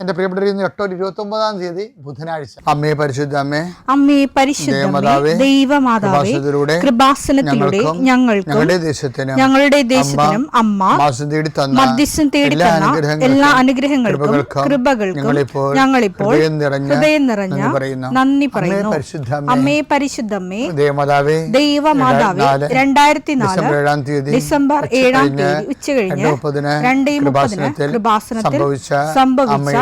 എന്റെ പ്രിയപ്പെട്ട ഒക്ടോബർ ഇരുപത്തി ഒമ്പതാം തീയതി ബുധനാഴ്ച അമ്മേ പരിശുദ്ധ അമ്മേ അമ്മേ പരിശുദ്ധ ദേവമാതാവേ, കൃപാസനത്തിലൂടെ ഞങ്ങൾക്ക് ഞങ്ങളുടെ ദേശത്തിനും ഞങ്ങളുടെ ദേശത്തിനും അമ്മ മാസം തേടി തന്ന മധ്യസ്ഥം തേടി എല്ലാ തന്ന അനുഗ്രഹങ്ങൾക്കും, എല്ലാ അനുഗ്രഹങ്ങൾക്കും കൃപകൾക്കും ഞങ്ങളിപ്പോൾ ഹൃദയം നിറഞ്ഞ നന്ദി പറയുന്നു. അമ്മേ പരിശുദ്ധ അമ്മേ, ദൈവമാതാവേ പരിശുദ്ധമ്മേ ദേവമാതാവേ രണ്ടായിരത്തി നാല് തീയതി ഡിസംബർ ഏഴാം തീയതി ഉച്ച കഴിഞ്ഞ് രണ്ടേ മുപ്പതിന് കൃപാസനത്തിൽ സംഭവിച്ച സംഭവിച്ച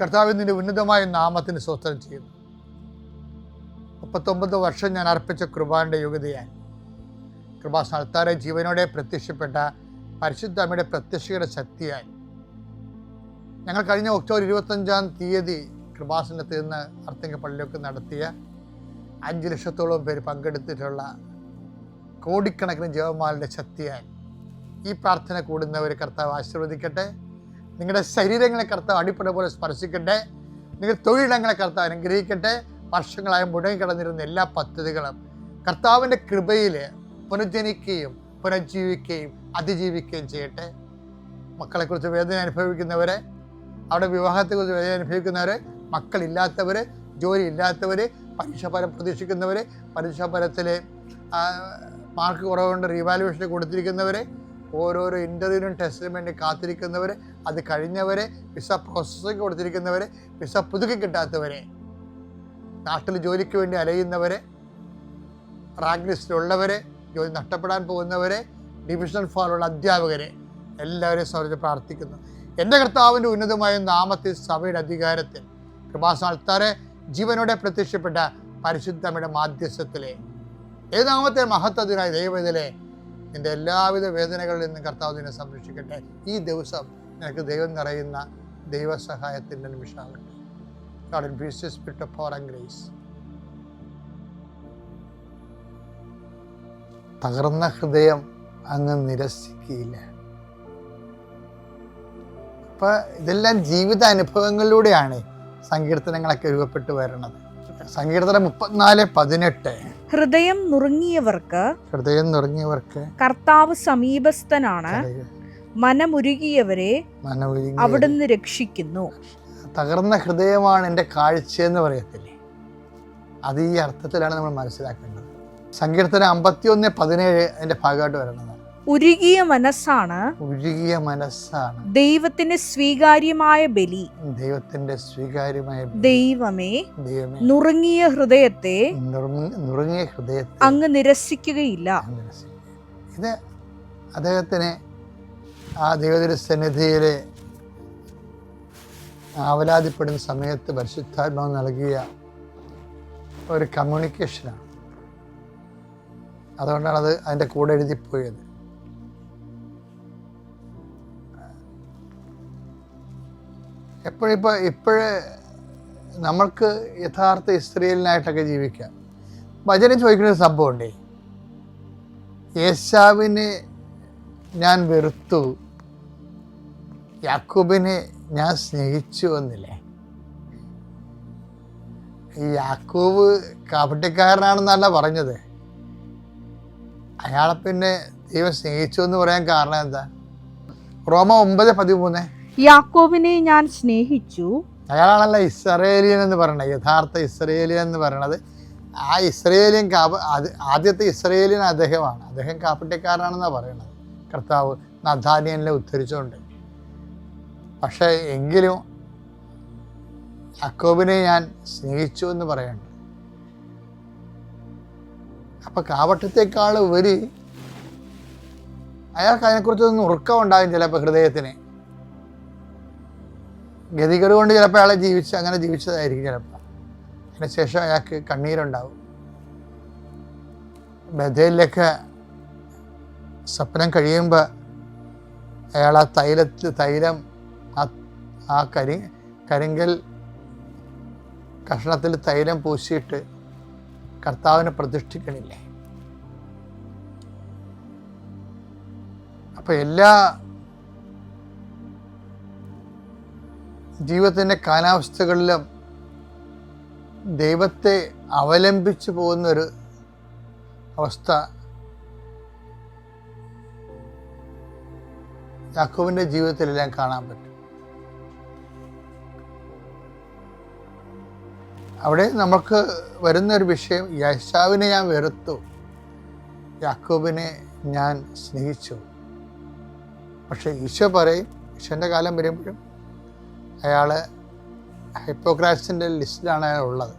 കർത്താവിന്റെ ഉന്നതമായ നാമത്തിന് സ്വസ്ത്രം ചെയ്യുന്നു. മുപ്പത്തൊമ്പത് വർഷം ഞാൻ അർപ്പിച്ച കൃപാന്റെ യോഗ്യതയായി കൃപാസ്ഥാനത്താറെ ജീവനോടെ പ്രത്യക്ഷപ്പെട്ട പരിശുദ്ധ അമ്മയുടെ പ്രത്യക്ഷയുടെ ശക്തിയായി ഞങ്ങൾ കഴിഞ്ഞ ഒക്ടോബർ ഇരുപത്തഞ്ചാം തീയതി കൃപാസനത്തിൽ നിന്ന് അർത്തിങ്ക പള്ളിയൊക്കെ നടത്തിയ അഞ്ച് ലക്ഷത്തോളം പേര് പങ്കെടുത്തിട്ടുള്ള കോടിക്കണക്കിന് ജപമാലയുടെ ശക്തിയായി ഈ പ്രാർത്ഥന കൂടുന്നവർ കർത്താവ് ആശീർവദിക്കട്ടെ. നിങ്ങളുടെ ശരീരങ്ങളെ കർത്താവ് അടിപ്പട പോലെ സ്പർശിക്കട്ടെ. നിങ്ങളുടെ തൊഴിലിടങ്ങളെ കർത്താവ് അനുഗ്രഹിക്കട്ടെ. വർഷങ്ങളായി മുടങ്ങിക്കിടന്നിരുന്ന എല്ലാ പദ്ധതികളും കർത്താവിന്റെ കൃപയിൽ പുനർജനിക്കുകയും പുനർജീവിക്കുകയും അതിജീവിക്കുകയും ചെയ്യട്ടെ. മക്കളെക്കുറിച്ച് വേദന അനുഭവിക്കുന്നവരെ അവിടെ വിവാഹത്തെക്കുറിച്ച് വേദന അനുഭവിക്കുന്നവർ മക്കളില്ലാത്തവർ ജോലി ഇല്ലാത്തവർ പരീക്ഷാഫലം പ്രതീക്ഷിക്കുന്നവർ പരീക്ഷാഫലത്തിൽ മാർക്ക് കുറവുകൊണ്ട് റീവാലുവേഷൻ കൊടുത്തിരിക്കുന്നവരെ ഓരോരോ ഇന്റർവ്യൂവിനും ടെസ്റ്റിനും വേണ്ടി കാത്തിരിക്കുന്നവർ അത് കഴിഞ്ഞവരെ വിസ പ്രോസസ്സിംഗ് കൊടുത്തിരിക്കുന്നവരെ വിസ പുതുക്കി കിട്ടാത്തവരെ നാട്ടിൽ ജോലിക്ക് വേണ്ടി അലയുന്നവരെ റാങ്ക് ലിസ്റ്റിലുള്ളവരെ ജോലി നഷ്ടപ്പെടാൻ പോകുന്നവരെ ഡിവിഷണൽ ഫോറുള്ള അധ്യാപകരെ എല്ലാവരെയും സമർപ്പിച്ച് പ്രാർത്ഥിക്കുന്നു. എന്റെ കർത്താവിന്റെ ഉന്നതമായ നാമത്തിൽ സഭയുടെ അധികാരത്തിൽ കൃപാസ്ഥാനത്താറെ ജീവനോടെ പ്രത്യക്ഷപ്പെട്ട പരിശുദ്ധമ്മയുടെ മാധ്യസ്ഥത്തിലെ ഏതാമത്തെ മഹത്വത്തിനായി ദൈവത്തിലെ നിന്റെ എല്ലാവിധ വേദനകളിൽ നിന്നും കർത്താവ് നിന്നെ സംരക്ഷിക്കട്ടെ. ഈ ദിവസം നിനക്ക് ദൈവം നിറയുന്ന ദൈവസഹായത്തിന്റെ നിമിഷമാകട്ടെ. God in the spirit of power and grace. തകർന്ന ഹൃദയം അങ്ങ് നിരസിക്കുകയില്ല. അപ്പൊ ഇതെല്ലാം ജീവിത അനുഭവങ്ങളിലൂടെയാണ് സങ്കീർത്തനങ്ങളൊക്കെ രൂപപ്പെട്ടു വരുന്നത്. സങ്കീർത്തനം മുപ്പത്തിനാല് പതിനെട്ട്. ഹൃദയം നുറുങ്ങിയവർക്ക് ഹൃദയം നുറുങ്ങിയവർക്ക് കർത്താവ് സമീപസ്ഥനാണ്. മനമുരുകിയവരെ അവിടുന്ന് രക്ഷിക്കുന്നു. തകർന്ന ഹൃദയമാണ് എന്റെ കാഴ്ചയെന്ന് പറയത്തില്ലേ? അത് ഈ അർത്ഥത്തിലാണ് നമ്മൾ മനസ്സിലാക്കേണ്ടത്. സങ്കീർത്തനം അമ്പത്തിയൊന്ന് പതിനേഴ് എന്റെ ഭാഗമായിട്ട് വരുന്നത്. ഉരുകിയ മനസ്സാണ് ഉരുകിയ മനസ്സാണ്. ദൈവത്തിന് സ്വീകാര്യമായ ബലി. ദൈവത്തിന്റെ സ്വീകാര്യമായ ദൈവമേ ദൈവമേ. നുറുങ്ങിയ ഹൃദയത്തെ നുറുങ്ങ- നുറുങ്ങിയ ഹൃദയത്തെ അങ്ങ് നിരസിക്കുകയില്ല. ഇത് അദ്ദേഹത്തിന് ആ ദൈവത്തിന്റെ സന്നിധിയിൽ ആവലാതിപ്പെടുന്ന സമയത്ത് പരിശുദ്ധാത്മാവ് നൽകിയ ഒരു കമ്മ്യൂണിക്കേഷനാണ് അതുകൊണ്ടാണ് അത് അതിന്റെ കൂടെ എഴുതിപ്പോയത്. എപ്പോഴിപ്പോൾ ഇപ്പോഴേ നമ്മൾക്ക് യഥാർത്ഥ ഇസ്രയേലിനായിട്ടൊക്കെ ജീവിക്കാം. ഭജന ചോദിക്കുന്ന സംഭവമുണ്ടേ. യേശാവിനെ ഞാൻ വെറുത്തു. യാക്കൂബിനെ ഞാൻ സ്നേഹിച്ചു എന്നില്ലേ? യാക്കൂബ് കാപ്പട്ടിക്കാരനാണെന്നല്ല പറഞ്ഞത്. അയാളെ പിന്നെ ദൈവം സ്നേഹിച്ചു എന്ന് പറയാൻ കാരണം എന്താ? റോമ ഒമ്പത് പതിമൂന്ന്. യാക്കോബിനെ ഞാൻ സ്നേഹിച്ചു. അയാളാണല്ലോ ഇസ്രയേലിയൻ എന്ന് പറയുന്നത് യഥാർത്ഥ ഇസ്രയേലിയൻ എന്ന് പറയുന്നത് ആ ഇസ്രയേലിയൻ കാപ ആദ്യത്തെ ഇസ്രയേലിയൻ അദ്ദേഹമാണ്. അദ്ദേഹം കാപ്പട്ടിക്കാരനാണെന്നാണ് പറയുന്നത് കർത്താവ് നഥാനിയനെ ഉദ്ധരിച്ചുകൊണ്ട് പക്ഷേ എങ്കിലും അക്കോബിനെ ഞാൻ സ്നേഹിച്ചു എന്ന് പറയുന്നുണ്ട് അപ്പൊ കാവട്ടത്തെക്കാൾ ഉപരി അയാൾക്ക് അതിനെക്കുറിച്ചൊന്നും ഉറക്കം ഉണ്ടാകും ചിലപ്പോൾ ഹൃദയത്തിന്. ഗതികേട് കൊണ്ട് ചിലപ്പോൾ അയാളെ ജീവിച്ച് അങ്ങനെ ജീവിച്ചതായിരിക്കും ചിലപ്പോൾ അതിനുശേഷം അയാൾക്ക് കണ്ണീരുണ്ടാവും. ബഥയിലൊക്കെ സ്വപ്നം കഴിയുമ്പോൾ അയാൾ ആ തൈലത്തിൽ തൈലം ആ ആ കരി കരിങ്കൽ കഷ്ണത്തിൽ തൈലം പൂശിയിട്ട് കർത്താവിനെ പ്രതിഷ്ഠിക്കണില്ലേ? അപ്പോൾ എല്ലാ ജീവിതത്തിന്റെ കാലാവസ്ഥകളിലും ദൈവത്തെ അവലംബിച്ചു പോകുന്നൊരു അവസ്ഥ യാക്കോവിന്റെ ജീവിതത്തിലെല്ലാം കാണാൻ പറ്റും. അവിടെ നമുക്ക് വരുന്ന ഒരു വിഷയം യശാവിനെ ഞാൻ വെറുത്തു യാക്കോബിനെ ഞാൻ സ്നേഹിച്ചു. പക്ഷേ ഈശോ പറയും ഈശോന്റെ കാലം വരുമ്പോഴും അയാൾ ഹൈപ്പോക്രാസിന്റെ ലിസ്റ്റിലാണ് അയാൾ ഉള്ളത്.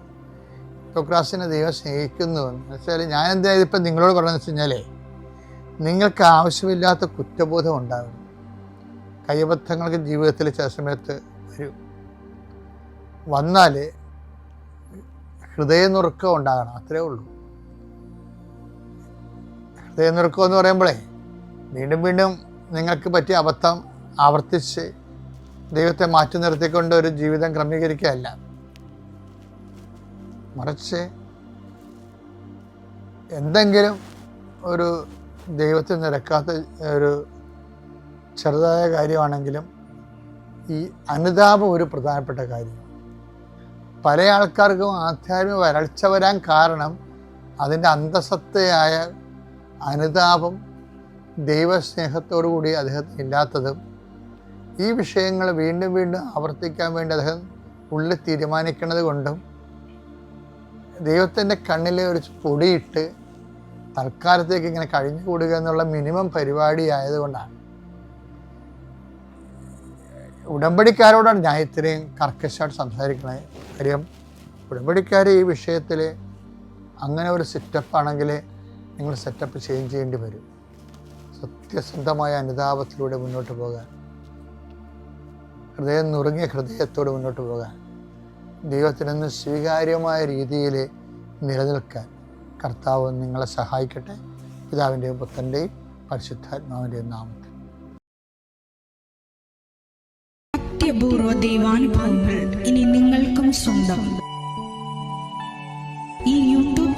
ഹിപ്പോക്രാസിനെ ദൈവം സ്നേഹിക്കുന്നു എന്ന് വെച്ചാൽ ഞാൻ എന്താ ഇതിപ്പോൾ നിങ്ങളോട് പറയുന്നത് വെച്ച് കഴിഞ്ഞാലേ നിങ്ങൾക്ക് ആവശ്യമില്ലാത്ത കുറ്റബോധം ഉണ്ടാകും കൈബദ്ധങ്ങൾക്ക് ജീവിതത്തിൽ ചില സമയത്ത് വരും വന്നാൽ ഹൃദയനുറുക്കം ഉണ്ടാകണം അത്രേ ഉള്ളൂ. ഹൃദയനുറുക്കം എന്ന് പറയുമ്പോഴേ വീണ്ടും വീണ്ടും നിങ്ങൾക്ക് പറ്റിയ അബദ്ധം ആവർത്തിച്ച് ദൈവത്തെ മാറ്റി നിർത്തിക്കൊണ്ട് ഒരു ജീവിതം ക്രമീകരിക്കുകയല്ല. മറിച്ച് എന്തെങ്കിലും ഒരു ദൈവത്തിൽ നിരക്കാത്ത ഒരു ചെറുതായ കാര്യമാണെങ്കിലും ഈ അനുതാപം ഒരു പ്രധാനപ്പെട്ട കാര്യമാണ് പല ആൾക്കാർക്കും ആധ്യാത്മിക വരൾച്ച വരാൻ കാരണം അതിന്റെ അന്തസത്തയായ അനുതാപം ദൈവസ്നേഹത്തോടു കൂടി അദ്ദേഹത്തിന് ഇല്ലാത്തതും ഈ വിഷയങ്ങൾ വീണ്ടും വീണ്ടും ആവർത്തിക്കാൻ വേണ്ടി അദ്ദേഹം ഉള്ളിൽ തീരുമാനിക്കുന്നത് കൊണ്ടും ദൈവത്തിന്റെ കണ്ണിലെ ഒരു പൊടിയിട്ട് തൽക്കാലത്തേക്ക് ഇങ്ങനെ കഴിഞ്ഞു കൂടുക എന്നുള്ള മിനിമം പരിപാടി ആയതുകൊണ്ടാണ്. ഉടമ്പടിക്കാരോടാണ് ഞാൻ ഇത്രയും കർക്കശമായിട്ട് സംസാരിക്കുന്നത് കാര്യം ഉടമ്പടിക്കാർ ഈ വിഷയത്തിൽ അങ്ങനെ ഒരു സെറ്റപ്പ് ആണെങ്കിൽ നിങ്ങൾ സെറ്റപ്പ് ചേഞ്ച് ചെയ്യേണ്ടി വരും. സത്യസന്ധമായ അനുതാപത്തിലൂടെ മുന്നോട്ട് പോകാൻ. ഹൃദയം നുറുങ്ങിയ ഹൃദയത്തോട് മുന്നോട്ട് പോകാൻ ദൈവത്തിനെന്ന് സ്വീകാര്യമായ രീതിയിൽ നിലനിൽക്കാൻ കർത്താവ് നിങ്ങളെ സഹായിക്കട്ടെ. പിതാവിന്റെയും പുത്രന്റെയും പരിശുദ്ധാത്മാവിന്റെയും നാമത്തിൽ. അത്യപൂർവ ദൈവാനുഭവങ്ങൾ ഇനി നിങ്ങൾക്കും സ്വന്തം.